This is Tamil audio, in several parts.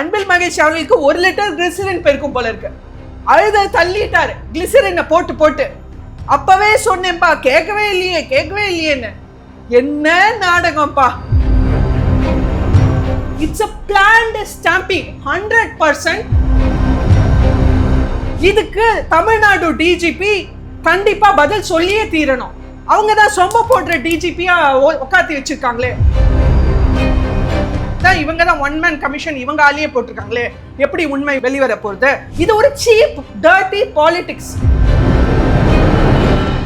அன்பில் மகேஷ் அவர்களுக்கு ஒரு லிட்டர் கிளிசரின் பெருக்கும் போல இருக்கு. அழுத தள்ளிட்டாரு. கிளிசரினை போட்டு போட்டு. அப்பவே சொன்னேன்பா கேட்கவே இல்லையே கேட்கவே இல்லையேன்னு. என்ன நாடகம்ப்பா. It's a planned stamping hundred percent இதுக்கு தமிழ்நாடு டிஜிபி கண்டிப்பா பதில் சொல்லியே தீரணும். அவங்க தான் சொம்ப போடுற டிஜிபியா உட்காத்தி வச்சிருக்காங்களே. பார்த்தா இவங்க தான் ஒன் மேன் கமிஷன் இவங்க ஆளியே போட்டிருக்காங்களே. எப்படி உண்மை வெளிவர போகுது? இது ஒரு சீப் டர்ட்டி பாலிடிக்ஸ்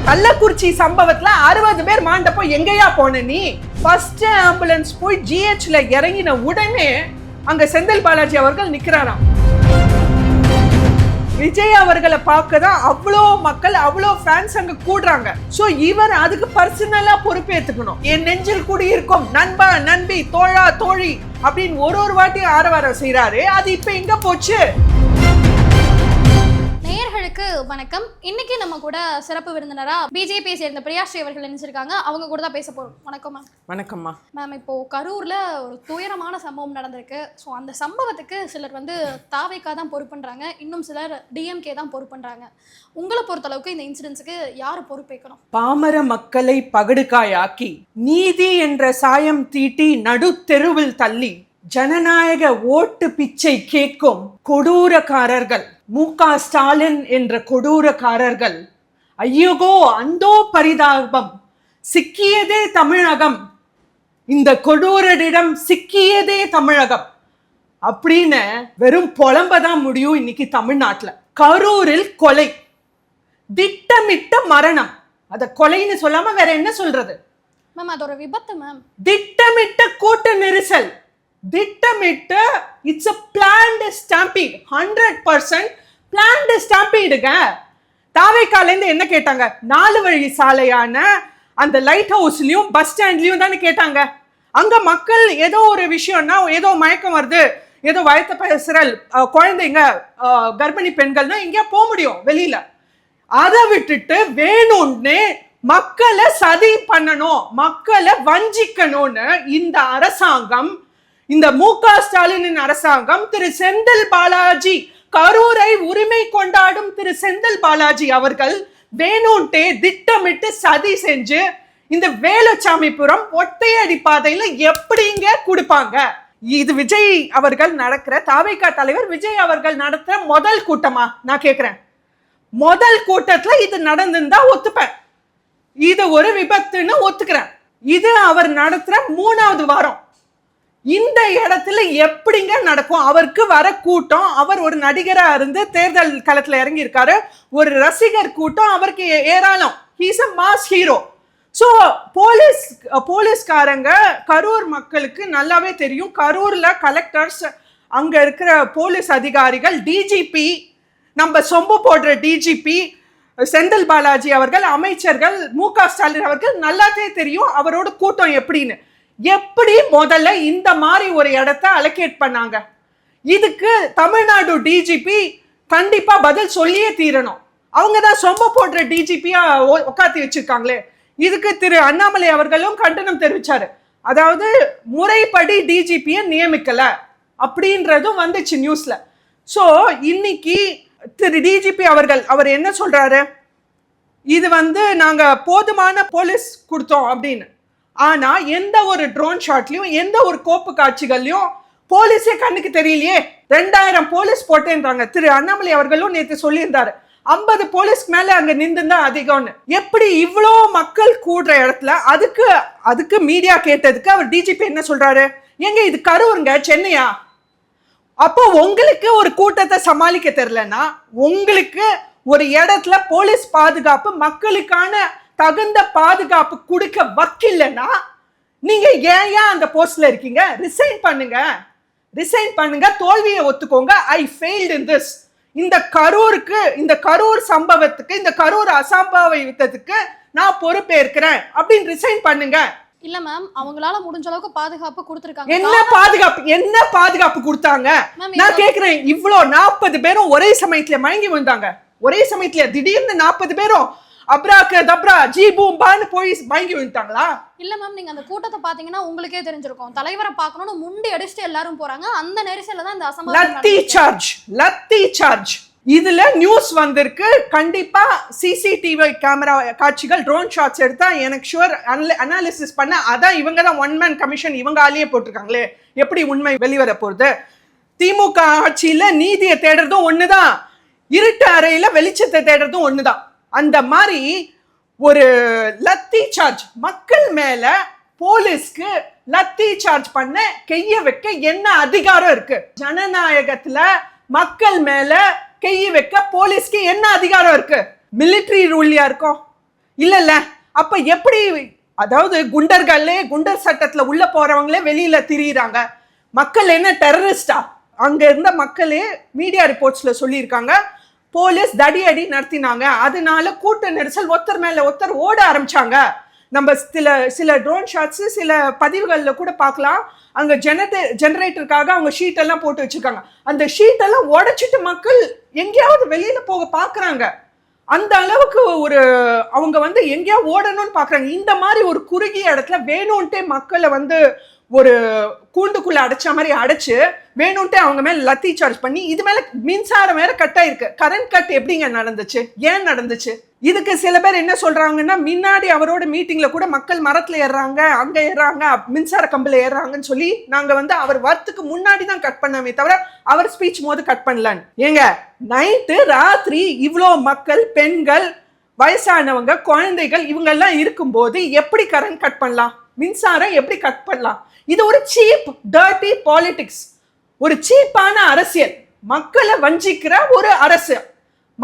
கள்ளக்குறிச்சி சம்பவத்துல அறுபது பேர் மாண்டப்போ எங்கேயா போன நீ? ஃபர்ஸ்ட் ஆம்புலன்ஸ் போய் ஜிஹெச்ல இறங்கின உடனே அங்க செந்தில் பாலாஜி அவர்கள் நிக்கிறாராம். விஜய் அவர்களை பார்க்க தான் அவ்வளோ மக்கள் அவ்வளோ ஃபேன்ஸ் அங்க கூடுறாங்க. ஸோ இவர் அதுக்கு பர்சனலா பொறுப்பேற்றுக்கணும் என் நெஞ்சில் குடியிருக்கும் நண்பா நண்பி தோழா தோழி அப்படின்னு ஒரு ஒரு வாட்டி ஆரவாரம் செய்யறாரு அது இப்ப எங்க போச்சு? நேயர்களுக்கு வணக்கம். இன்னைக்கு நம்ம கூட சிறப்பு விருந்தினரா பிஜேபியை சேர்ந்த பிரியாஸ்ரீ அவர்கள் நினைச்சிருக்காங்க அவங்க கூட தான் பேச போறோம். வணக்கம் மேம் வணக்கம்மா. மேம் இப்போ கரூர்ல ஒரு துயரமான சம்பவம் நடந்திருக்கு. ஸோ அந்த சம்பவத்துக்கு சிலர் வந்து தாவேக்கா தான் பொறுப்புன்றாங்க. இன்னும் சிலர் டிஎம்கே தான் பொறுப்புன்றாங்க. உங்களை பொறுத்தளவுக்கு இந்த இன்சிடென்ட்ஸுக்கு யார் பொறுப்பேற்கணும்? பாமர மக்களை பகடுகாயாக்கி நீதி என்ற சாயம் தீட்டி நடுத்தெருவில் தள்ளி ஜனநாயக ஓட்டு பிச்சை கேட்கும் கொடூரக்காரர்கள். மு க ஸ்டாலின் என்ற கொடூரக்காரர்கள். ஐயோகோ அந்தோ பரிதாபம். சிக்கியதே தமிழகம். இந்த கொடூரரிடம் சிக்கியதே தமிழகம். அப்படின்னு வெறும் புலம்பதான் முடியும் இன்னைக்கு தமிழ்நாட்டுல. கரூரில் கொலை. திட்டமிட்ட மரணம். அத கொலைன்னு சொல்லாம வேற என்ன சொல்றது? மேம் அது ஒரு விபத்து மேம் திட்டமிட்ட கூட்ட நெரிசல். திட்டமிட்டு it's a planned stampede hundred percent planned ஸ்டாம்பீடுங்க தாவைக்காலேருந்து என்ன கேட்டாங்க? நாலு வழி சாலையான அந்த லைட் ஹவுஸ்லேயும் பஸ் ஸ்டாண்ட்லேயும் தானே கேட்டாங்க. அங்கே மக்கள் ஏதோ ஒரு விஷயம்னா ஏதோ மயக்கம் வருது ஏதோ வயத்த பேசுறல் குழந்தைங்க கர்ப்பிணி பெண்கள்னா எங்கேயா போக முடியும் வெளியில. அதை விட்டுட்டு வேணும்னு மக்களை சதி பண்ணணும் மக்களை வஞ்சிக்கணும்னு இந்த அரசாங்கம் இந்த மு க ஸ்டாலினின் அரசாங்கம் திரு செந்தில் பாலாஜி கரூரை உரிமை கொண்டாடும் திரு செந்தில் பாலாஜி அவர்கள் வேணும்ட்டே திட்டமிட்டு சதி செஞ்சு இந்த வேலுச்சாமிபுரம் ஒத்தையடி பாதையில எப்படிங்க கொடுப்பாங்க? இது விஜய் அவர்கள் நடக்கிற தாவைக்கா தலைவர் விஜய் அவர்கள் நடத்துற முதல் கூட்டமா? நான் கேக்குறேன். முதல் கூட்டத்துல இது நடந்திருந்தா ஒத்துப்பேன். இது ஒரு விபத்துன்னு ஒத்துக்கிறேன். இது அவர் நடத்துற மூணாவது வாரம். இந்த இடத்துல எப்படிங்க நடக்கும்? அவருக்கு வர கூட்டம் அவர் ஒரு நடிகராக இருந்து தேர்தல் களத்தில் இறங்கியிருக்காரு. ஒரு ரசிகர் கூட்டம் அவருக்கு ஏராளம். He's a mass hero so police போலீஸ்காரங்க கரூர் மக்களுக்கு நல்லாவே தெரியும். கரூரில் கலெக்டர்ஸ் அங்கே இருக்கிற போலீஸ் அதிகாரிகள் டிஜிபி நம்ம சொம்பு போடுற டிஜிபி செந்தில் பாலாஜி அவர்கள் அமைச்சர்கள் மு க ஸ்டாலின் அவர்கள் நல்லாவே தெரியும் அவரோட கூட்டம் எப்படின்னு. எப்படி முதல்ல இந்த மாதிரி ஒரு இடத்த அலோகேட் பண்ணாங்க? இதுக்கு தமிழ்நாடு டிஜிபி கண்டிப்பா பதில் சொல்லியே தீரணும். அவங்க தான் சொம்ப போடுற டிஜிபியா உட்காத்தி வச்சிருக்காங்களே. இதுக்கு திரு அண்ணாமலை அவர்களும் கண்டனம் தெரிவிச்சாரு. அதாவது முறைப்படி டிஜிபியை நியமிக்கல அப்படின்றதும் வந்துச்சு நியூஸ்ல ஸோ இன்னைக்கு திரு டிஜிபி அவர்கள் அவர் என்ன சொல்றாரு? இது வந்து நாங்க போதுமான போலீஸ் கொடுத்தோம் அப்படின்னு. ஆனால் எந்த ஒரு ட்ரோன் ஷாட்லையும் எந்த ஒரு கோப்பு காட்சிகள்லையும் போலீஸே கண்ணுக்கு தெரியலையே. ரெண்டாயிரம் போலீஸ் போட்டேன்றாங்க. திரு அண்ணாமலை அவர்களும் நேற்று சொல்லியிருந்தாரு. ஐம்பது போலீஸ்க்கு மேலே அங்கே நின்றுந்தா அதிகம்னு. எப்படி இவ்வளோ மக்கள் கூடுற இடத்துல அதுக்கு அதுக்கு மீடியா கேட்டதுக்கு அவர் டிஜிபி என்ன சொல்கிறாரு எங்க இது கரூருங்க சென்னையா? அப்போ உங்களுக்கு ஒரு கூட்டத்தை சமாளிக்க தெரிலன்னா உங்களுக்கு ஒரு இடத்துல போலீஸ் பாதுகாப்பு மக்களுக்கான தகுந்த பாதுகாப்பு கொடுக்க வக்கில்லைன்னா நீங்க ஏன் ஏன் அந்த போஸ்ட்ல இருக்கீங்க? ரிசைன் பண்ணுங்க. ரிசைன் பண்ணுங்க. தோல்வியை ஒத்துக்கோங்க. ஐ ஃபெயில்ட் இன் திஸ் இந்த கரூருக்கு இந்த கரூர் சம்பவத்துக்கு இந்த கரூர் அசம்பாவித்ததுக்கு நான் பொறுப்பேற்கிறேன். அப்படின்னு ரிசைன் பண்ணுங்க. இல்ல மேம் அவங்களால முடிஞ்ச அளவுக்கு பாதுகாப்பு கொடுத்துருக்காங்க. என்ன பாதுகாப்பு என்ன பாதுகாப்பு கொடுத்தாங்க? நான் கேக்குறேன் இவ்ளோ நாற்பது பேரும் ஒரே சமயத்துல மயங்கி விழுந்தாங்க. ஒரே சமயத்துல திடீர்னு நாற்பது பேரும் அப்ராக்க தப்ரா ஜி பூம்பான்னு போய் வாங்கி விட்டாங்களா இல்ல மேம் நீங்க அந்த கூட்டத்தை பாத்தீங்கன்னா உங்களுக்கே தெரிஞ்சிருக்கும். தலைவரை பார்க்கணும்னு முண்டி அடிச்சுட்டு எல்லாரும் போறாங்க. அந்த நெரிசல்ல தான் இந்த அசம்பாவிதம் லத்தி. சார்ஜ் லத்தி சார்ஜ் இதுல நியூஸ் வந்திருக்கு. கண்டிப்பா சிசிடிவி கேமரா காட்சிகள் ட்ரோன் ஷாட்ஸ் எடுத்தா எனக்கு ஷுவர் அனாலிசிஸ் பண்ண அதான் இவங்க தான் ஒன் மேன் கமிஷன் இவங்க ஆலேயே போட்டிருக்காங்களே. எப்படி உண்மை வெளிவர போகுது? திமுக ஆட்சியில நீதியை தேடுறதும் ஒண்ணுதான். இருட்டு அறையில வெளிச்சத்தை தேடுறதும் ஒண்ணுதான். அந்த மாதிரி ஒரு லத்தி சார்ஜ் மக்கள் மேல போலீஸ்க்கு லத்தி சார்ஜ் பண்ண கைய வைக்க என்ன அதிகாரம் இருக்கு? ஜனநாயகத்துல மக்கள் மேல கைய வைக்க போலீஸ்க்கு என்ன அதிகாரம் இருக்கு? மிலிட்டரி ரூல்யா இருக்கும். இல்லல்ல. அப்ப எப்படி அதாவது குண்டர்களே குண்டர் சட்டத்துல உள்ள போறவங்களே வெளியில திரியிறாங்க? மக்கள் என்ன டெரரிஸ்டா அங்க இருந்த மக்களே மீடியா ரிப்போர்ட்ஸ்ல சொல்லியிருக்காங்க. போலீஸ் தடியடி நடத்தினாங்க. அதனால கூட்ட நெரிசல் ஒருத்தர் மேல ஒருத்தர் ஓட ஆரம்பிச்சாங்க. நம்ம சில சில ட்ரோன் ஷாட்ஸ் சில பதிவுகளில் கூட பார்க்கலாம். அங்கே ஜெனரே ஜெனரேட்டருக்காக அவங்க ஷீட்டெல்லாம் போட்டு வச்சிருக்காங்க. அந்த ஷீட்டெல்லாம் உடச்சிட்டு மக்கள் எங்கேயாவது வெளியில் போக பார்க்குறாங்க. அந்த அளவுக்கு ஒரு அவங்க வந்து எங்கேயா ஓடணும்னு பார்க்குறாங்க. இந்த மாதிரி ஒரு குறுகிய இடத்துல வேணும்ன்ட்டே மக்களை வந்து ஒரு கூண்டுக்குள்ளே அடைச்ச மாதிரி அடைச்சு வேணும்ட்டு அவங்க மேலே லத்தி சார்ஜ் பண்ணி இது மேலே மின்சாரம் வேற கட் ஆயிருக்கு. கரண்ட் கட் எப்படிங்க நடந்துச்சு? ஏன் நடந்துச்சு? இதுக்கு சில பேர் என்ன சொல்றாங்கன்னா முன்னாடி அவரோட மீட்டிங்ல கூட மக்கள் மரத்துல ஏறுறாங்க அங்க ஏறுறாங்க மின்சார கம்பில் ஏறுறாங்கன்னு சொல்லி நாங்க வந்து அவர் வரத்துக்கு முன்னாடி தான் கட் பண்ணாமே தவிர அவர் ஸ்பீச் போது கட் பண்ணலான்னு. ஏங்க நைட்டு ராத்திரி இவ்வளோ மக்கள் பெண்கள் வயசானவங்க குழந்தைகள் இவங்கெல்லாம் இருக்கும்போது எப்படி கரண்ட் கட் பண்ணலாம்? மின்சாரம் எப்படி கட் பண்ணலாம்? இது ஒரு சீப் டர்ட்டி பாலிடிக்ஸ் ஒரு சீப்பான அரசியல். மக்களை வஞ்சிக்கிற ஒரு அரசு.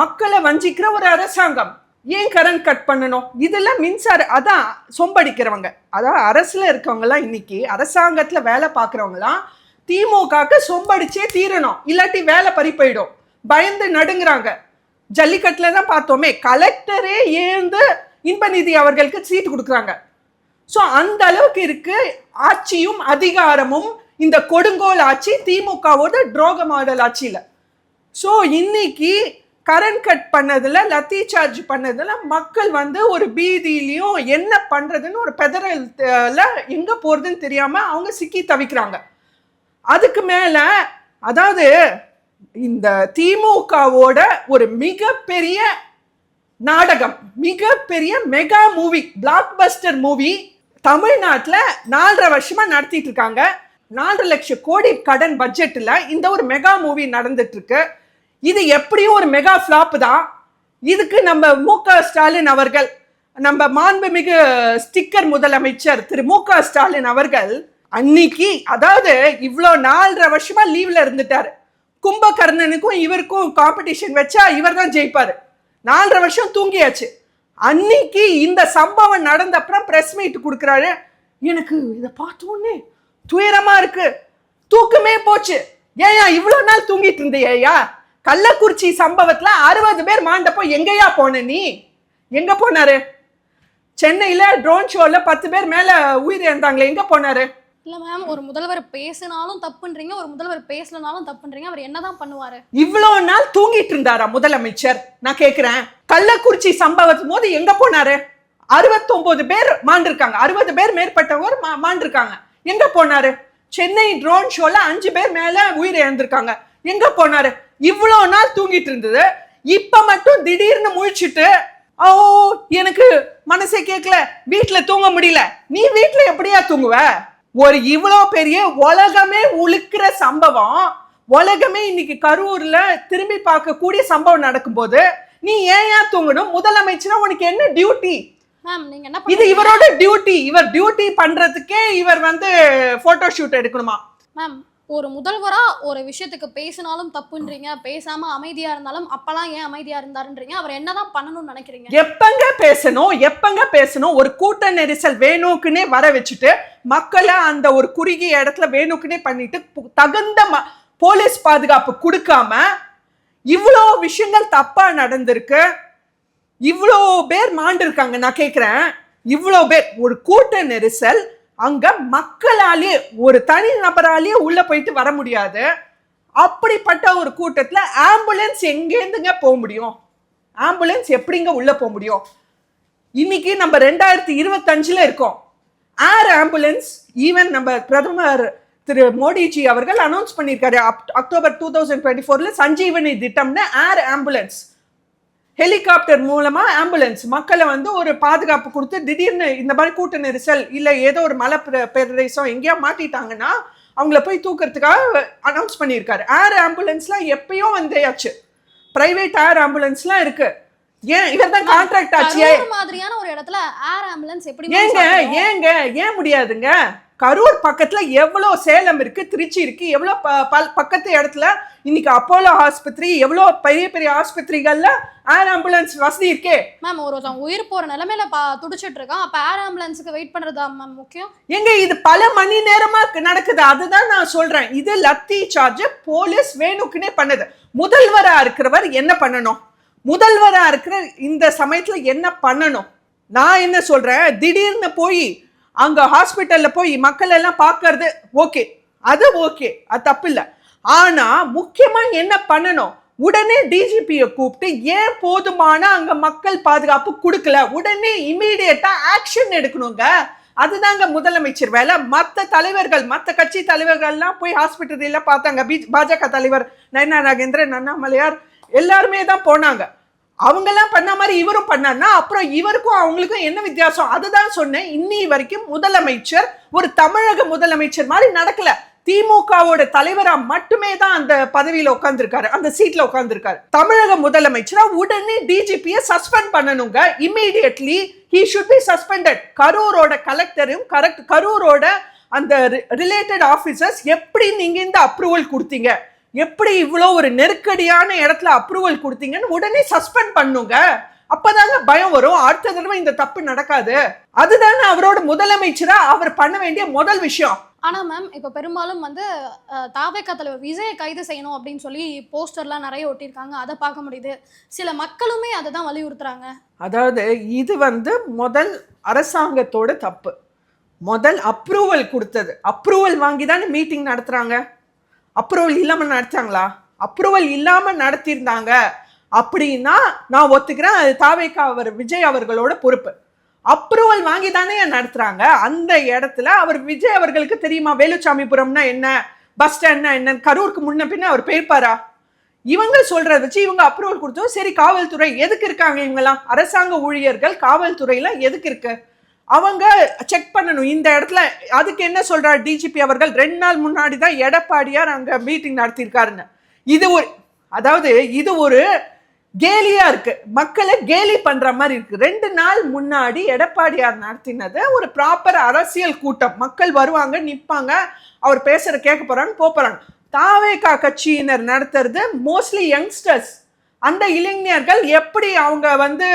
மக்களை வஞ்சிக்கிற ஒரு அரசாங்கம். ஏன் கரண்ட் கட் பண்ணணும்? இதில் மின்சார அதான் சொம்படிக்கிறவங்க. அதான் அரசில் இருக்கவங்கலாம் இன்னைக்கு அரசாங்கத்தில் வேலை பார்க்குறவங்களாம் திமுகக்கு சொம்படிச்சே தீரணும். இல்லாட்டி வேலை பறி போயிடும். பயந்து நடுங்கிறாங்க. ஜல்லிக்கட்டில் தான் பார்த்தோமே கலெக்டரே ஏந்து இன்பநிதி அவர்களுக்கு சீட்டு கொடுக்குறாங்க. ஸோ அந்த அளவுக்கு இருக்கு. ஆட்சியும் அதிகாரமும் இந்த கொடுங்கோல் ஆட்சி திமுகவோட துரோக மாடல் ஆட்சியில். ஸோ இன்னைக்கு கரண்ட் கட் பண்ணதில் லத்தி சார்ஜ் பண்ணதில் மக்கள் வந்து ஒரு பீதியிலையும் என்ன பண்ணுறதுன்னு ஒரு பெதறல எங்கே போகிறதுன்னு தெரியாமல் அவங்க சிக்கி தவிக்கிறாங்க. அதுக்கு மேலே அதாவது இந்த திமுகவோட ஒரு மிகப்பெரிய நாடகம் மிகப்பெரிய mega movie blockbuster movie தமிழ்நாட்டில் நாலரை வருஷமாக நடத்திட்டு இருக்காங்க. நாலரை லட்சம் கோடி கடன் பட்ஜெட்டில் இந்த ஒரு மெகா மூவி நடந்துட்டு இருக்கு இது எப்படியும் ஒரு மெகா ஃப்ளாப் தான். இதுக்கு நம்ம மு க ஸ்டாலின் அவர்கள் நம்ம மாண்புமிகு ஸ்டிக்கர் முதலமைச்சர் திரு மு க ஸ்டாலின் அவர்கள் அன்னைக்கு அதாவது இவ்வளோ நாலரை வருஷமா லீவ்ல இருந்துட்டாரு. கும்பகர்ணனுக்கும் இவருக்கும் காம்படிஷன் வச்சா இவர் தான் ஜெயிப்பாரு. நாலரை வருஷம் தூங்கியாச்சு. அன்னைக்கு இந்த சம்பவம் நடந்த அப்புறம் ப்ரெஸ் மீட் கொடுக்குறாரு. எனக்கு இதை பார்த்த உடனே துயரமா இருக்கு. தூக்கமே போச்சு. ஏயா இவ்வளோ நாள் தூங்கிட்டு இருந்தியா? கள்ளக்குறிச்சி சம்பவத்துல அறுபது பேர் மாண்டப்போ எங்கேயா போன நீ? எங்க போனாரு? சென்னையில ட்ரோன் ஷோல பத்து பேர் மேல உயிர் இழந்தாங்களே எங்க போனாரு? இல்ல மேம் ஒரு முதல்வர் பேசினாலும் தப்புன்றீங்க ஒரு முதல்வர் பேசலனாலும் தப்புன்றீங்க அவர் என்னதான் பண்ணுவாரு? இவ்வளோ நாள் தூங்கிட்டு இருந்தாரா முதலமைச்சர்? நான் கேக்குறேன். கள்ளக்குறிச்சி சம்பவத்தின் போது எங்க போனாரு? அறுபத்தொன்பது பேர் மாண்டிருக்காங்க. அறுபது பேர் மேற்பட்டவர் மாண்டிருக்காங்க. எங்க போனாரு? சென்னை ட்ரோன் ஷோல அஞ்சு பேர் மேல உயிர் இழந்திருக்காங்க. எங்க போனாரு? இவ்வளோ நாள் தூங்கிட்டு இருந்தது. இப்ப மட்டும் திடீர்னு முழிச்சிட்டு ஓ எனக்கு மனசே கேட்கல வீட்டுல தூங்க முடியல. நீ வீட்டுல எப்படியா தூங்குவ? ஒரு இவ்வளோ பெரிய உலகமே உழுக்கிற சம்பவம். உலகமே இன்னைக்கு கரூர்ல திரும்பி பார்க்கக்கூடிய சம்பவம் நடக்கும்போது நீ ஏன் ஏன் தூங்கணும்? முதலமைச்சரா உனக்கு என்ன டியூட்டி மேம் நீங்க என்ன இது இவரோட டியூட்டி இவர் டியூட்டி பண்றதுக்கே இவர் வந்து போட்டோ ஷூட் எடுக்கணுமா? மேம் ஒரு முதல்வரா ஒரு விஷயத்துக்கு பேசினாலும் தப்புன்றீங்க. பேசாம அமைதியா இருந்தாலும் அப்பெல்லாம் ஏன் அமைதியா இருந்தாருன்றீங்க? அவர் என்னதான் பண்ணணும்னு நினைக்கிறீங்க? எப்பங்க பேசணும்? எப்பங்க பேசணும்? ஒரு கூட்ட நெரிசல் வேணுக்குன்னே வர வச்சுட்டு மக்களை அந்த ஒரு குறுகிய இடத்துல வேணுக்குன்னே பண்ணிட்டு தகுந்த போலீஸ் பாதுகாப்பு கொடுக்காம இவ்வளோ விஷயங்கள் தப்பா நடந்திருக்கு. இவ்வளோ பேர் மாண்டிருக்காங்க நான் கேட்குறேன் இவ்வளோ பேர் ஒரு கூட்ட நெரிசல் அங்கே மக்களாலே ஒரு தனி நபராலேயே உள்ளே போயிட்டு வர முடியாது. அப்படிப்பட்ட ஒரு கூட்டத்தில் ஆம்புலன்ஸ் எங்கேருந்துங்க போக முடியும்? ஆம்புலன்ஸ் எப்படிங்க உள்ளே போக முடியும்? இன்னைக்கு நம்ம ரெண்டாயிரத்தி இருபத்தஞ்சில் இருக்கோம். ஏர் ஆம்புலன்ஸ் ஈவன் நம்ம பிரதமர் திரு மோடிஜி அவர்கள் அனௌன்ஸ் பண்ணியிருக்காரு அப்- அக்டோபர் டூ தௌசண்ட் டுவெண்ட்டி ஃபோரில் சஞ்சீவனி திட்டம்னு ஏர் ஆம்புலன்ஸ். ஹெலிகாப்டர் மூலமா ஆம்புலன்ஸ் மக்களை வந்து ஒரு பாதுகாப்பு கொடுத்து திடீர்னு இந்த மாதிரி கூட்ட நெரிசல் இல்லை ஏதோ ஒரு மலை பிர- பிரதேசம் எங்கேயா மாட்டிட்டாங்கன்னா அவங்கள போய் தூக்கிறதுக்காக அனௌன்ஸ் பண்ணியிருக்காரு. ஏர் ஆம்புலன்ஸ்லாம் எப்பயோ வந்தாச்சு பிரைவேட் ஏர் ஆம்புலன்ஸ்லாம் இருக்கு. ஏன் இவர் தான் கான்ட்ராக்ட் கரூர் மாதிரியான ஒரு இடத்துல ஏர் ஆம்புலன்ஸ் எப்படி ஏங்க ஏங்க ஏன் முடியாதுங்க? கரூர் பக்கத்துல எவ்வளோ சேலம் இருக்கு திருச்சி இருக்கு எவ்வளோ ப பக்கத்து இடத்துல இன்னைக்கு அப்போலோ ஆஸ்பத்திரி எவ்வளோ பெரிய பெரிய ஆஸ்பத்திரிகள்ல ஏர் ஆம்புலன்ஸ் வசதி இருக்கே. மேம் ஒருத்தன் உயிர் போற நிலைமையில பா துடிச்சிட்டு இருக்கான். அப்ப ஏர் ஆம்புலன்ஸுக்கு வெயிட் பண்றதா மேம் முக்கியம்? எங்க இது பல மணி நேரமா க- நடக்குது. அதுதான் நான் சொல்றேன். இது லத்தி சார்ஜ் போலீஸ் வேணுக்குனே பண்ணுது. முதல்வரா இருக்கிறவர் என்ன பண்ணணும்? முதல்வரா இருக்கிற இந்த சமயத்துல என்ன பண்ணணும்? நான் என்ன சொல்றேன்? திடீர்னு போய் அங்கே ஹாஸ்பிட்டலில் போய் மக்கள் எல்லாம் பார்க்கறது ஓகே அது ஓகே அது தப்பு இல்லை. ஆனால் முக்கியமாக என்ன பண்ணணும்? உடனே டிஜிபியை கூப்பிட்டு ஏன் போதுமான அங்கே மக்கள் பாதுகாப்பு கொடுக்கல? உடனே இமீடியட்டாக ஆக்ஷன் எடுக்கணுங்க. அதுதாங்க முதலமைச்சர் வேலை. மற்ற தலைவர்கள் மற்ற கட்சி தலைவர்கள்லாம் போய் ஹாஸ்பிட்டலில் பார்த்தாங்க. பி பாஜக தலைவர் நயனா நாகேந்திரன் அண்ணாமலையார் எல்லாருமே தான் போனாங்க. அவங்கெல்லாம் பண்ண மாதிரி இவரும் பண்ணார்னா அப்புறம் இவருக்கும் அவங்களுக்கும் என்ன வித்தியாசம்? அதுதான் சொன்னேன். இன்னி வரைக்கும் முதலமைச்சர் ஒரு தமிழக முதலமைச்சர் மாதிரி நடக்கல. திமுகவோட தலைவரா மட்டுமே தான் அந்த பதவியில உட்காந்துருக்காரு அந்த சீட்ல உட்காந்துருக்காரு தமிழக முதலமைச்சரா உடனே டிஜிபியை சஸ்பெண்ட் பண்ணணுங்க. Immediately he should be suspended கரூரோட கலெக்டரும் கரெக்ட் கரூரோட அந்த ரிலேட்டட் ஆஃபீஸர்ஸ் எப்படி நீங்க இந்த அப்ரூவல் கொடுத்தீங்க? எப்படி இவ்வளோ ஒரு நெருக்கடியான இடத்துல அப்ரூவல் கொடுத்தீங்கன்னு உடனே சஸ்பெண்ட் பண்ணுங்க. அப்பதாங்க பயம் வரும். அடுத்த தடவை இந்த தப்பு நடக்காது. அதுதானே அவரோட முதலமைச்சரா அவர் பண்ண வேண்டிய முதல் விஷயம். ஆனா மேம் இப்ப பெரும்பாலும் வந்து அஹ், தாவேகா தலைவர் விஜயை கைது செய்யணும் அப்படின்னு சொல்லி போஸ்டர்லாம் நிறைய ஒட்டியிருக்காங்க. அதை பார்க்க முடியுது. சில மக்களுமே அதை தான் வலியுறுத்துறாங்க. அதாவது இது வந்து முதல் அரசாங்கத்தோட தப்பு. முதல் அப்ரூவல் கொடுத்தது. அப்ரூவல் வாங்கி தானே மீட்டிங் நடத்துறாங்க. அப்ரூவல் இல்லாமல் நடத்தாங்களா? அப்ரூவல் இல்லாமல் நடத்தியிருந்தாங்க அப்படின்னா நான் ஒத்துக்கிறேன் அது தாவேக்கா அவர் விஜய் அவர்களோட பொறுப்பு. அப்ரூவல் வாங்கி தானே நடத்துகிறாங்க அந்த இடத்துல அவர் விஜய் அவர்களுக்கு தெரியுமா வேலுச்சாமிபுரம்னா என்ன பஸ் ஸ்டாண்ட்னா என்ன கரூருக்கு முன்ன பின்ன அவர் போயிருப்பாரா? இவங்க சொல்கிறத வச்சு இவங்க அப்ரூவல் கொடுத்தோம் சரி காவல்துறை எதுக்கு இருக்காங்க இவங்கெல்லாம்? அரசாங்க ஊழியர்கள் காவல்துறையில் எதுக்கு இருக்குது அவங்க செக் பண்ணணும். இந்த இடத்துல அதுக்கு என்ன சொல்கிறார் டிஜிபி அவர்கள்? ரெண்டு நாள் முன்னாடி தான் எடப்பாடியார் அங்கே மீட்டிங் நடத்தியிருக்காருன்னு. இது ஒரு அதாவது இது ஒரு கேலியாக இருக்குது மக்களை கேலி பண்ணுற மாதிரி இருக்குது ரெண்டு நாள் முன்னாடி எடப்பாடியார் நடத்தினது ஒரு ப்ராப்பர் அரசியல் கூட்டம். மக்கள் வருவாங்க நிற்பாங்க அவர் பேசுகிற கேட்க போறாங்க போக போறாங்க. தாவேகா கட்சியினர் நடத்துறது மோஸ்ட்லி யங்ஸ்டர்ஸ் அந்த இளைஞர்கள் எப்படி அவங்க வந்து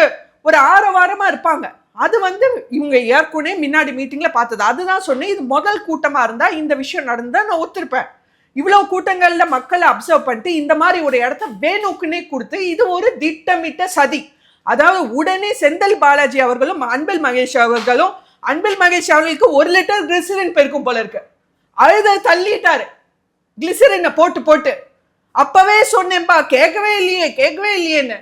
ஒரு ஆரவாரமாக இருப்பாங்க. அது வந்து இவங்க ஏற்கனவே முன்னாடி மீட்டிங்கில் பார்த்தது. அதுதான் சொன்னேன். இது முதல் கூட்டமாக இருந்தால் இந்த விஷயம் நடந்தால் நான் ஒத்துருப்பேன். இவ்வளோ கூட்டங்களில் மக்களை அப்சர்வ் பண்ணிட்டு இந்த மாதிரி ஒரு இடத்த வேணுக்குன்னே கொடுத்து இது ஒரு திட்டமிட்ட சதி. அதாவது உடனே செந்தில் பாலாஜி அவர்களும் அன்பில் மகேஷ் அவர்களும் அன்பில் மகேஷ் அவர்களுக்கு ஒரு லிட்டர் கிளிசரின் பெருக்கும் போல இருக்கு. அழுத தள்ளிட்டாரு. கிளிசரினை போட்டு போட்டு. அப்பவே சொன்னேன்பா கேட்கவே இல்லையே கேட்கவே இல்லையேன்னு.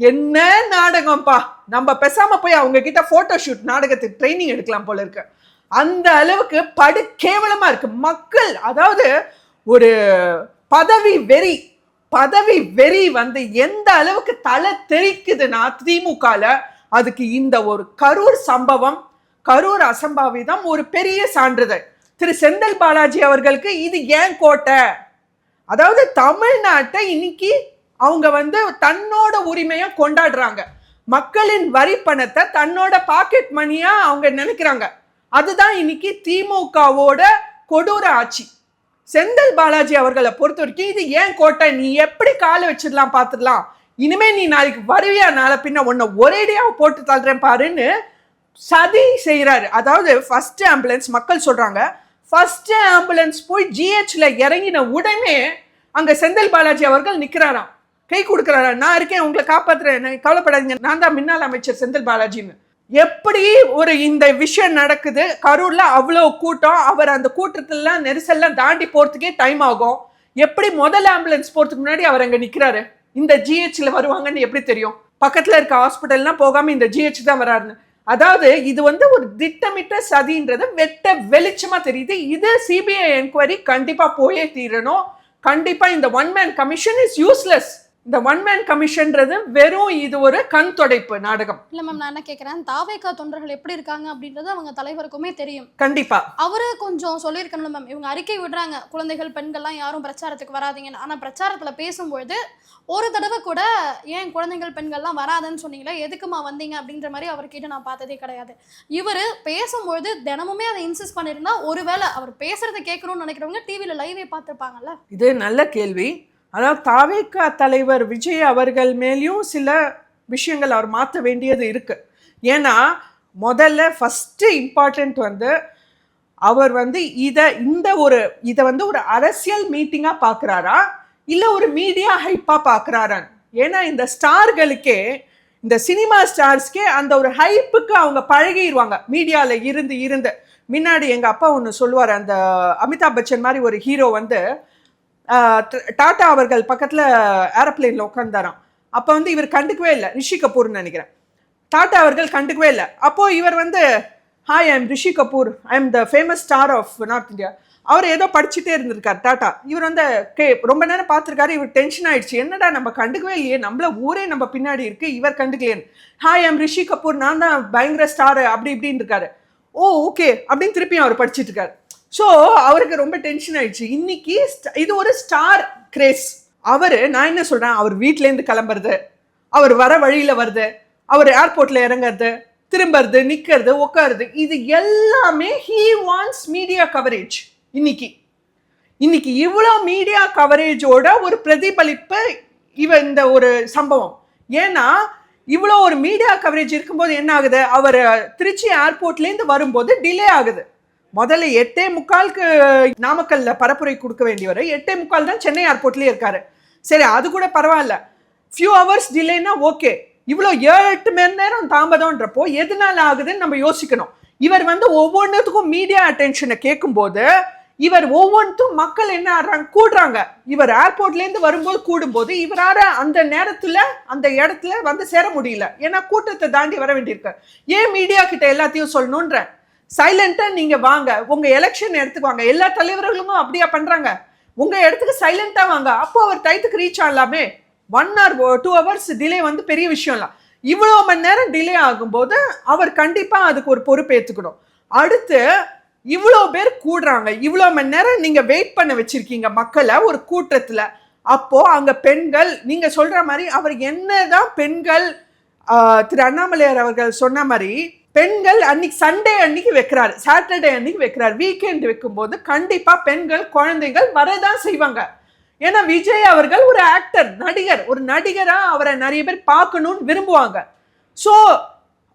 என்ன நாடகம்ப்பா? நம்ம பெசாம போய் அவங்க கிட்ட போட்டோ ஷூட் நாடகத்துக்கு ட்ரைனிங் எடுக்கலாம் போல இருக்கு. அந்த அளவுக்கு படு கேவலமா இருக்கு. மக்கள் அதாவது ஒரு பதவி வெறி பதவி வெறி வந்து எந்த அளவுக்கு தலை தெறிக்குதுன்னா திமுகல அதுக்கு இந்த ஒரு கரூர் சம்பவம் கரூர் அசம்பாவிதம் ஒரு பெரிய சான்றிதழ். திரு செந்தில் பாலாஜி அவர்களுக்கு இது ஏன் கோட்டை? அதாவது தமிழ்நாட்டை இன்னைக்கு அவங்க வந்து தன்னோட உரிமையை கொண்டாடுறாங்க. மக்களின் வரி பணத்தை தன்னோட பாக்கெட் மணியா அவங்க நினைக்கிறாங்க. அதுதான் இன்னைக்கு திமுகவோட கொடூர ஆட்சி. செந்தில் பாலாஜி அவர்களை பொறுத்த வரைக்கும் இது ஏன் கோட்டை? நீ எப்படி காலை வச்சிடலாம் பார்த்துடலாம். இனிமே நீ நாளைக்கு வருவியா? நாளை பின்ன உன்னை ஒரேடியாக போட்டு தள்ளுறேன் பாருன்னு சதி செய்கிறாரு அதாவது ஃபர்ஸ்ட் ஆம்புலன்ஸ் மக்கள் சொல்கிறாங்க ஃபர்ஸ்ட் ஆம்புலன்ஸ் போய் ஜிஹெச்சில் இறங்கின உடனே அங்கே செந்தில் பாலாஜி அவர்கள் நிற்கிறாராம் கை கொடுக்குறாரு நான் இருக்கேன் உங்களை காப்பாற்றுறேன் கவலைப்படாதீங்க. நான் தான் முன்னாள் அமைச்சர் செந்தில் பாலாஜின்னு. எப்படி ஒரு இந்த விஷயம் நடக்குது? கரூரில் அவ்வளோ கூட்டம். அவர் அந்த கூட்டத்திலாம் நெரிசல்லாம் தாண்டி போகிறதுக்கே டைம் ஆகும். எப்படி முதல் ஆம்புலன்ஸ் போகிறதுக்கு முன்னாடி அவர் அங்கே நிற்கிறாரு இந்த ஜிஹெச்சில் வருவாங்கன்னு எப்படி தெரியும்? பக்கத்தில் இருக்க ஹாஸ்பிட்டல்லாம் போகாமல் இந்த ஜிஹெச் தான் வராருன்னு. அதாவது இது வந்து ஒரு திட்டமிட்ட சதின்றது வெட்ட வெளிச்சமாக தெரியுது. இது சிபிஐ என்கொயரி கண்டிப்பாக போயே தீரணும். கண்டிப்பாக இந்த one man commission is useless இந்த ஒன் மேன் கமிஷன்ன்றது வெறும் இது ஒரு கண் தொடைப்பு நாடகம். இல்ல மேம் நான் என்ன கேக்குறேன்? தாவேக்கா தொண்டர்கள் எப்படி இருக்காங்க அப்படின்றது அவங்க தலைவருக்குமே தெரியும். கண்டிப்பா. அவரு கொஞ்சம் சொல்லியிருக்கணும்ல மேம் இவங்க அறிக்கை விடுறாங்க. குழந்தைகள் பெண்கள்லாம் யாரும் பிரச்சாரத்துக்கு வராதீங்கன்னு ஆனா பிரச்சாரத்துல பேசும்பொழுது ஒரு தடவை கூட ஏன் குழந்தைகள் பெண்கள்லாம் வராதுன்னு சொன்னீங்களே எதுக்குமா வந்தீங்க அப்படின்ற மாதிரி அவர்கிட்ட நான் பார்த்ததே கிடையாது. இவர் பேசும்பொழுது தினமுமே அதை இன்சிஸ்ட் பண்ணியிருந்தா ஒருவேளை அவர் பேசுறதை கேட்கணும்னு நினைக்கிறவங்க டிவியில லைவே பார்த்துருப்பாங்கல்ல. இது நல்ல கேள்வி. அதாவது தாவேக்கா தலைவர் விஜய் அவர்கள் மேலேயும் சில விஷயங்கள் அவர் மாற்ற வேண்டியது இருக்குது ஏன்னா முதல்ல ஃபஸ்ட்டு இம்பார்ட்டண்ட் வந்து அவர் வந்து இதை இந்த ஒரு இதை வந்து ஒரு அரசியல் மீட்டிங்காக பார்க்குறாரா இல்லை ஒரு மீடியா ஹைப்பாக பார்க்குறாரான்னு ஏன்னா இந்த ஸ்டார்களுக்கே இந்த சினிமா ஸ்டார்ஸ்க்கே அந்த ஒரு ஹைப்புக்கு அவங்க பழகிடுவாங்க மீடியாவில் இருந்து இருந்து. முன்னாடி எங்கள் அப்பா ஒன்று சொல்லுவார் அந்த அமிதாப் பச்சன் மாதிரி ஒரு ஹீரோ வந்து டாட்டா டாடா அவர்கள் பக்கத்தில் ஏரோப்ளேனில் உட்காந்தாராம் அப்போ வந்து இவர் கண்டுக்கவே இல்லை. ரிஷி கபூர்னு நினைக்கிறேன். டாட்டா அவர்கள் கண்டுக்கவே இல்லை. அப்போ இவர் வந்து hi I am Rishi Kapoor. I am the famous star of north India அவர் ஏதோ படிச்சுட்டே இருந்திருக்கார் டாட்டா இவர் வந்து கே ரொம்ப நேரம் பார்த்துருக்காரு. இவர் டென்ஷன் ஆயிடுச்சு. என்னடா நம்ம கண்டுக்கவே இல்லையே. நம்மள ஊரே நம்ம பின்னாடி இருக்கு. இவர் கண்டுக்கலையேன்னு. Hi I'm Rishi Kapoor. நான் தான் பயங்கர ஸ்டார் அப்படி இப்படின்னு இருக்காரு. ஓ ஓகே அப்படின்னு திருப்பியும் அவர் படிச்சுட்டு இருக்காரு. ஸோ அவருக்கு ரொம்ப டென்ஷன் ஆயிடுச்சு. இன்னைக்கு இது ஒரு ஸ்டார் கிரேஸ் அவர் நான் என்ன சொல்கிறேன் அவர் வீட்டிலேருந்து கிளம்புறது அவர் வர வழியில் வருது அவர் ஏர்போர்ட்டில் இறங்குறது திரும்புறது நிற்கிறது உட்காருது இது எல்லாமே ஹீ வாண்ட்ஸ் மீடியா கவரேஜ் இன்னைக்கு. இன்னைக்கு இவ்வளோ மீடியா கவரேஜோட ஒரு பிரதிபலிப்பு இவ இந்த ஒரு சம்பவம். ஏன்னா இவ்வளோ ஒரு மீடியா கவரேஜ் இருக்கும்போது என்ன ஆகுது? அவர் திருச்சி ஏர்போர்ட்லேருந்து வரும்போது டிலே ஆகுது. முதல்ல எட்டே முக்காலுக்கு நாமக்கல்ல பரப்புரை கொடுக்க வேண்டியவர். எட்டே முக்கால் தான் சென்னை ஏர்போர்ட்லேயே இருக்காரு. சரி அது கூட பரவாயில்ல. ஃபியூ ஹவர்ஸ் டிலேனா ஓகே இவ்வளோ ஏழு எட்டு மணி நேரம் தாமதம்ன்றப்போ எதனால ஆகுதுன்னு நம்ம யோசிக்கணும். இவர் வந்து ஒவ்வொன்றுத்துக்கும் மீடியா அட்டென்ஷனை கேட்கும்போது இவர் ஒவ்வொன்றும் மக்கள் என்ன ஆடுறாங்க? கூடுறாங்க. இவர் ஏர்போர்ட்லேருந்து வரும்போது கூடும்போது இவரால் அந்த நேரத்தில் அந்த இடத்துல வந்து சேர முடியல. ஏன்னா கூட்டத்தை தாண்டி வர வேண்டியிருக்கு. ஏன் மீடியா கிட்ட எல்லாத்தையும் சொல்லணுன்ற? சைலண்ட்டாக நீங்கள் வாங்க. உங்கள் எலெக்ஷன் இடத்துக்கு வாங்க. எல்லா தலைவர்களும் அப்படியா பண்ணுறாங்க உங்கள் இடத்துக்கு சைலண்ட்டாக வாங்க. அப்போ அவர் டயத்துக்கு reach ஆகலாமே? One or two hours delay வந்து பெரிய விஷயம்லாம். இவ்வளோ மணி நேரம் டிலே ஆகும்போது அவர் கண்டிப்பாக அதுக்கு ஒரு பொறுப்பேற்றுக்கணும் அடுத்து இவ்வளோ பேர் கூடுறாங்க. இவ்வளோ மணி நேரம் நீங்கள் வெயிட் பண்ண வச்சுருக்கீங்க மக்களை ஒரு கூட்டத்தில். அப்போது அங்கே பெண்கள் நீங்கள் சொல்கிற மாதிரி அவர் என்ன தான் பெண்கள் திரு அண்ணாமலையார் அவர்கள் சொன்ன மாதிரி பெண்கள் அன்னைக்கு சண்டே அன்னைக்கு வைக்கிறார். சாட்டர்டே அன்னைக்கு வைக்கிறார். வீக்கெண்ட் வைக்கும்போது கண்டிப்பாக பெண்கள் குழந்தைகள் வரதான் செய்வாங்க. ஏன்னா விஜய் அவர்கள் ஒரு ஆக்டர் நடிகர். ஒரு நடிகராக அவரை நிறைய பேர் பார்க்கணும்னு விரும்புவாங்க. ஸோ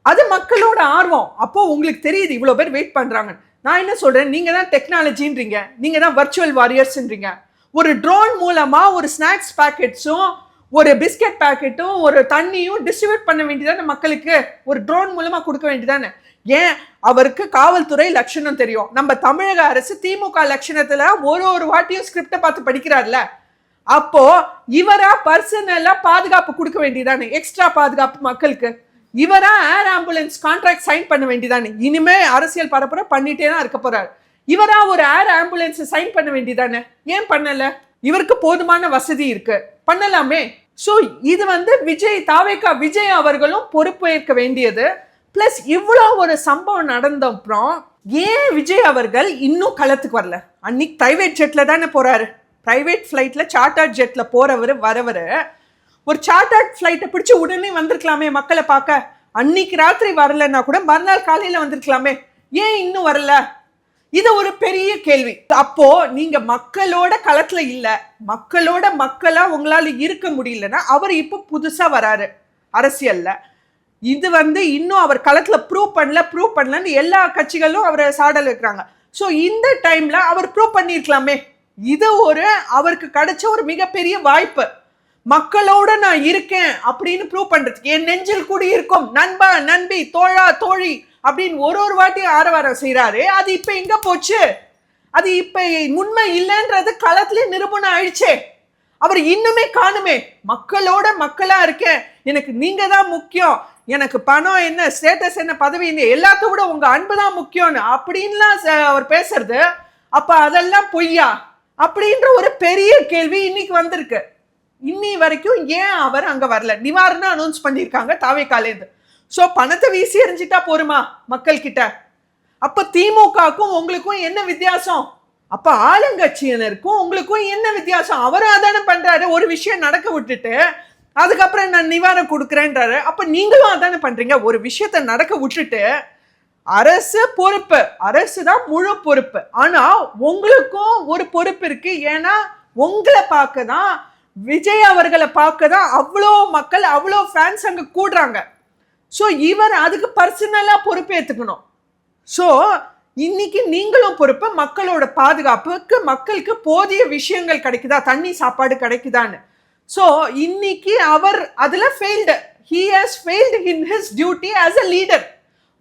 அது மக்களோட ஆர்வம். அப்போ உங்களுக்கு தெரியுது இவ்வளோ பேர் வெயிட் பண்ணுறாங்க நான் என்ன சொல்கிறேன் நீங்கள் தான் டெக்னாலஜின்றீங்க நீங்கள் தான் வர்ச்சுவல் வாரியர்ஸ்ன்றீங்க ஒரு ட்ரோன் மூலமாக ஒரு ஸ்நாக்ஸ் பேக்கெட்ஸும் ஒரு பிஸ்கட் பாக்கெட்டும் ஒரு தண்ணியும் டிஸ்ட்ரிபியூட் பண்ண வேண்டியதானே மக்களுக்கு? ஒரு ட்ரோன் மூலமாக கொடுக்க வேண்டியதானே ஏன்? அவருக்கு காவல்துறை லட்சணம் தெரியும். நம்ம தமிழக அரசு திமுக லட்சணத்தில் ஒரு ஒரு வாட்டியும் ஸ்கிரிப்டை பார்த்து படிக்கிறார்ல. அப்போ இவரா பர்சனலா பாதுகாப்பு கொடுக்க வேண்டியதானே எக்ஸ்ட்ரா பாதுகாப்பு மக்களுக்கு. இவரா ஏர் ஆம்புலன்ஸ் கான்ட்ராக்ட் சைன் பண்ண வேண்டியதானே இனிமே அரசியல் பரப்புரை பண்ணிட்டே தான் இருக்க போறாரு. இவரா ஒரு ஏர் ஆம்புலன்ஸ் சைன் பண்ண வேண்டியதானே ஏன் பண்ணல? இவருக்கு போதுமான வசதி இருக்கு. பண்ணலாமே. ஸோ இது வந்து விஜய் தாவேக்கா விஜய் அவர்களும் பொறுப்பேற்க வேண்டியது. ப்ளஸ் இவ்வளோ ஒரு சம்பவம் நடந்த அப்புறம் ஏன் விஜய் அவர்கள் இன்னும் களத்துக்கு வரல? அன்னைக்கு ப்ரைவேட் ஜெட்டில் தானே போகிறாரு ப்ரைவேட் ஃப்ளைட்டில் சார்ட்டர்ட் ஜெட்டில் போறவர் வரவர். ஒரு சார்ட்டர்ட் ஃப்ளைட்டை பிடிச்சி உடனே வந்திருக்கலாமே மக்களை பார்க்க. அன்னைக்கு ராத்திரி வரலன்னா கூட மறுநாள் காலையில் வந்திருக்கலாமே. ஏன் இன்னும் வரல? இது ஒரு பெரிய கேள்வி. அப்போ நீங்க மக்களோட களத்துல இல்ல மக்களோட மக்களா உங்களால இருக்க முடியலன்னா அவர் இப்போ புதுசா வராரு. அரசியல்ல. இது வந்து இன்னும் அவர் களத்துல ப்ரூவ் பண்ணல ப்ரூவ் பண்ணலன்னு எல்லா கட்சிகளும் அவரை சாடல் வைக்கிறாங்க ஸோ இந்த டைம்ல அவர் ப்ரூவ் பண்ணியிருக்கலாமே. இது ஒரு அவருக்கு கிடைச்ச ஒரு மிகப்பெரிய வாய்ப்பு. மக்களோட நான் இருக்கேன் அப்படின்னு ப்ரூவ் பண்றதுக்கு என் நெஞ்சில் கூடி இருக்கும். நண்பா நண்பி தோழா தோழி அப்படின்னு ஒரு ஒரு வாட்டி ஆரவாரம் செய்கிறாரு அது இப்போ எங்கே போச்சு? அது இப்போ உண்மை இல்லைன்றது களத்திலே நிரூபணம் ஆயிடுச்சே. அவர் இன்னுமே காணுமே. மக்களோட மக்களாக இருக்கேன் எனக்கு நீங்கள் தான் முக்கியம். எனக்கு பணம் என்ன ஸ்டேட்டஸ் என்ன பதவி என்ன எல்லாத்த விட உங்கள் அன்பு தான் முக்கியம்னு அப்படின்லாம் ச- அவர் பேசுறது. அப்போ அதெல்லாம் பொய்யா? அப்படின்ற ஒரு பெரிய கேள்வி இன்னைக்கு வந்திருக்கு. இன்னி வரைக்கும் ஏன் அவர் அங்கே வரல? நிவாரணம் அனௌன்ஸ் பண்ணியிருக்காங்க தாவேக்காலேந்து. ஸோ பணத்தை வீசி எறிஞ்சிட்டா போருமா மக்கள் கிட்ட அப்ப திமுகவுக்கும் உங்களுக்கும் என்ன வித்தியாசம்? அப்ப ஆளுங்கட்சியினருக்கும் உங்களுக்கும் என்ன வித்தியாசம்? அவரும் அதானே பண்றாரு ஒரு விஷயம் நடக்க விட்டுட்டு அதுக்கப்புறம் நான் நிவாரணம் கொடுக்குறேன்றாரு. அப்ப நீங்களும் அதானே பண்றீங்க? ஒரு விஷயத்த நடக்க விட்டுட்டு அரசு பொறுப்பு அரசு தான் முழு பொறுப்பு. ஆனா உங்களுக்கும் ஒரு பொறுப்பு இருக்கு. ஏன்னா உங்களை பார்க்க தான் விஜய் அவர்களை பார்க்க தான் அவ்வளோ மக்கள் அவ்வளோ ஃபேன்ஸ் அங்கே கூடுறாங்க. ஸோ இவர் அதுக்கு பர்சனலாக பொறுப்பேற்றுக்கணும் ஸோ இன்னைக்கு நீங்களும் பொறுப்பு மக்களோட பாதுகாப்புக்கு மக்களுக்கு போதிய விஷயங்கள் கிடைக்குதா தண்ணி சாப்பாடு கிடைக்குதான்னு. ஸோ இன்னைக்கு அவர் அதில் failed he has failed in his duty as a leader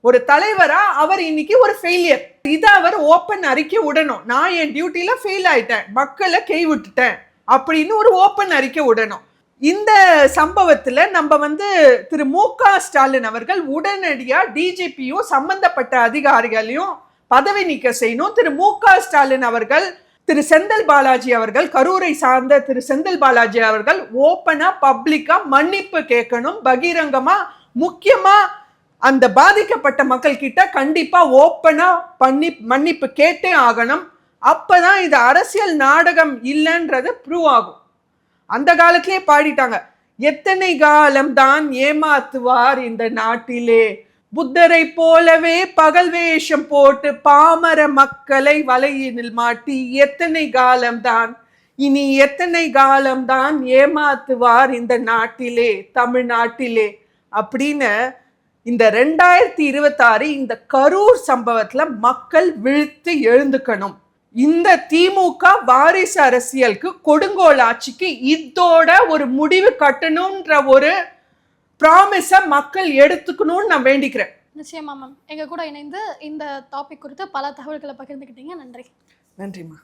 ஒரு தலைவராக அவர் இன்னைக்கு ஒரு ஃபெயிலியர் இதை அவர் ஓப்பன் அறிக்கை விடணும். நான் என் டியூட்டியில் ஃபெயில் ஆயிட்டேன். மக்களை கை விட்டுட்டேன். அப்படின்னு ஒரு ஓப்பன் அறிக்கை விடணும். இந்த சம்பவத்தில் நம்ம வந்து திரு மு க ஸ்டாலின் அவர்கள் உடனடியாக டிஜிபியும் சம்பந்தப்பட்ட அதிகாரிகளையும் பதவி நீக்க செய்யணும். திரு மு க ஸ்டாலின் அவர்கள் திரு செந்தில் பாலாஜி அவர்கள் கரூரை சார்ந்த திரு செந்தில் பாலாஜி அவர்கள் ஓப்பனாக பப்ளிக்காக மன்னிப்பு கேட்கணும். பகிரங்கமாக முக்கியமாக அந்த பாதிக்கப்பட்ட மக்கள் கிட்ட கண்டிப்பாக ஓப்பனாக பண்ணி மன்னிப்பு கேட்டே ஆகணும். அப்போ தான் இது அரசியல் நாடகம் இல்லைன்றது ப்ரூவ் ஆகும். அந்த காலத்திலே பாடிட்டாங்க. எத்தனை காலம் தான் ஏமாத்துவார் இந்த நாட்டிலே? புத்தரை போலவே பகல் வேஷம் போட்டு பாமர மக்களை வலையினில் மாட்டி எத்தனை காலம்தான் இனி எத்தனை காலம்தான் ஏமாத்துவார் இந்த நாட்டிலே தமிழ்நாட்டிலே? அப்படின்னு இந்த ரெண்டாயிரத்தி இருபத்தாறு இந்த கரூர் சம்பவத்தில் மக்கள் விழுத்து எழுந்துக்கணும். இந்த திமுக வாரிசு அரசியலுக்கு கொடுங்கோல் ஆட்சிக்கு இதோட ஒரு முடிவு கட்டணும்ன்ற ஒரு ப்ராமிஸை மக்கள் எடுத்துக்கணும்னு நான் வேண்டிக்கிறேன். நிச்சயமா மேம் எங்க கூட இணைந்து இந்த டாபிக் குறித்து பல தகவல்களை பகிர்ந்துக்கிட்டீங்க. நன்றி. நன்றிம்மா.